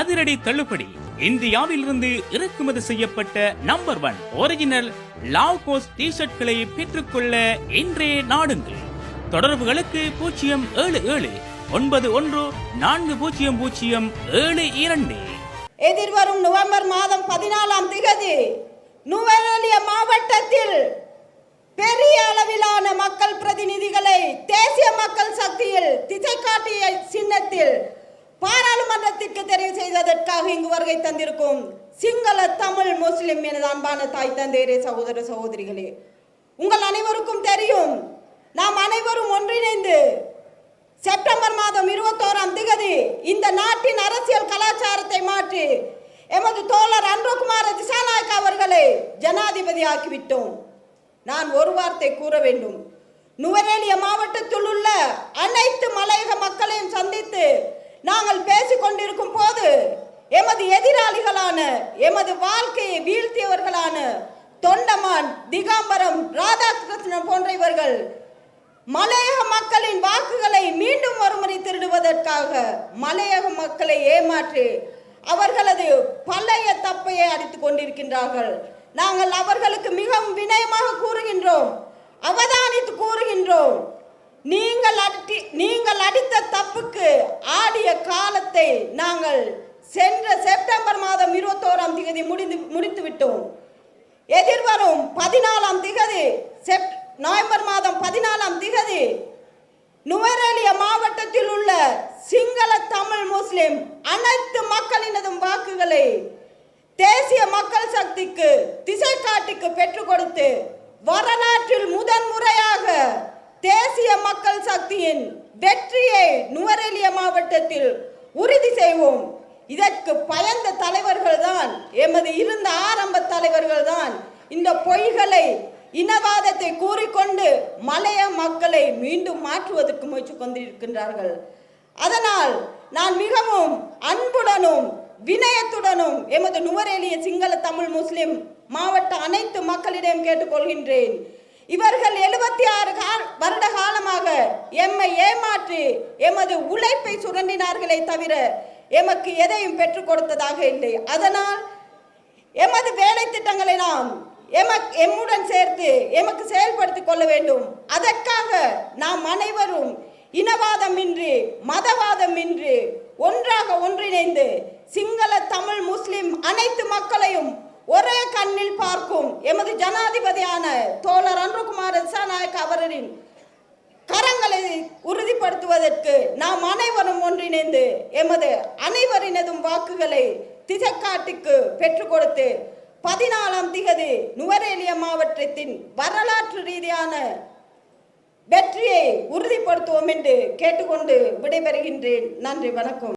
அதிரடி தள்ளுபடி. இந்தியாவிலிருந்து இறக்குமதி செய்யப்பட்ட நம்பர் ஒன் ஒரிஜினல் லாவ்கோஸ் டி ஷர்ட்களை பெற்றுக்கொள்ள இன்றே நாடுங்கள். தொடர்புகளுக்கு பூஜ்ஜியம் ஏழு ஏழு ஒன்பது ஒன்று நான்கு பூஜ்ஜியம் பூஜ்ஜியம் ஏழு இரண்டு. எதிர்வரும் நவம்பர் மாதம் பதினாலாம் திகதி நுவரெலிய மாவட்டத்தில் பெரிய அளவிலான மக்கள் பிரதிநிதிகளை தேசிய மக்கள் சக்தியில் திசை காட்டிய செய்வதற்காக இங்கு வருகை தந்திருக்கும் சிங்கள தமிழ் முஸ்லிம் எனது அன்பான தாய் தந்தையரே சகோதர சகோதரிகளே உங்கள் அனைவருக்கும் தெரியும் நாம் அனைவரும் ஒன்றிணைந்து செப்டம்பர் மாதம் இருபத்தோராம் திகதி இந்த நாட்டின் அரசியல் கலாச்சாரத்தை மாற்றி எமது தோழர் அன்புகுமார திசாநாயக் அவர்களை ஜனாதிபதி ஆக்கிவிட்டோம் நான் ஒரு வார்த்தை கூற வேண்டும். நுவரேலிய மாவட்டத்தில் உள்ள அனைத்து மலையக மக்களையும் சந்தித்து நாங்கள் பேசிக்கொண்டிருக்கும் போது எமது எதிராளிகளான எமது வாழ்க்கையை வீழ்த்தியவர்களான தொண்டமான் திகாம்பரம் ராதாகிருஷ்ணன் போன்ற இவர்கள் மலையக மக்களின் வாக்குகளை மீண்டும் ஒருமுறை திருடுவதற்காக மலையக மக்களை ஏமாற்றி அவர்களது பழைய தப்பையை அடித்துக் கொண்டிருக்கின்றார்கள். நாங்கள் அவர்களுக்கு மிகவும் வினயமாக கூறுகின்றோம் அவதானித்து கூறுகின்றோம். நீங்கள் அடி நீங்கள் அடித்த தப்புக்கு ஆடிய காலத்தை நாங்கள் சென்ற தேதி முடிந்து முடித்து விட்டோம். எதிர்வரும் பதினாலாம் திகதி செப் நவம்பர் மாதம் பதினாலாம் திகதி நுவரெலிய மாவட்டத்தில் உள்ள சிங்கள தமிழ் முஸ்லிம் அனைத்து மக்களினதும் வாக்குகளை தேசிய மக்கள் சக்திக்கு திசை காட்டிக்கு பெற்றுக் கொடுத்து வரலாற்றில் முதன் முறையாக தேசிய மக்கள் சக்தியின் வெற்றியை நுவரெலிய மாவட்டத்தில் உறுதி செய்வோம். இதற்கு பயந்த பொய்களை இனவாதத்தை கூறிக்கொண்டு மலைய மக்களை மீண்டும் மாற்றுவதற்கு முயற்சி கொண்டிருக்கின்றார்கள். அதனால் நான் மிகவும் அன்புடனும் வினயத்துடனும் எமது நுவரேலிய சிங்கள தமிழ் முஸ்லிம் மாவட்ட அனைத்து மக்களிடம் கேட்டுக்கொள்கின்றேன். இவர்கள் எழுபத்தி ஆறு வருட காலமாக எம்மை ஏமாற்றி எமது உழைப்பை சுரண்டினார்களே தவிர எமக்கு எதையும் பெற்றுக் கொடுத்ததாக இல்லை. அதனால் எமது வேலை திட்டங்களை நாம் எமக் எம்முடன் சேர்த்து எமக்கு செயல்படுத்திக் கொள்ள வேண்டும். அதற்காக நாம் அனைவரும் இனவாதமின்றி மதவாதமின்றி ஒன்றாக ஒன்றிணைந்து சிங்கள தமிழ் முஸ்லிம் அனைத்து மக்களையும் ஒரே கண்ணில் பார்க்கும் எமது ஜனாதிபதியான தோழர் அன்புகுமார் திசாநாயக் அவரின் கரங்களை உறுதிப்படுத்துவதற்கு நாம் அனைவரும் ஒன்றிணைந்து எமது அனைவரினதும் வாக்குகளை திசைக்காட்டிக்கு பெற்றுக் கொடுத்து பதினாலாம் திகதி நுவரேலிய மாவட்டத்தின் வரலாற்று ரீதியான வெற்றியை உறுதிப்படுத்துவோம் என்று கேட்டுக்கொண்டு விடைபெறுகின்றேன். நன்றி வணக்கம்.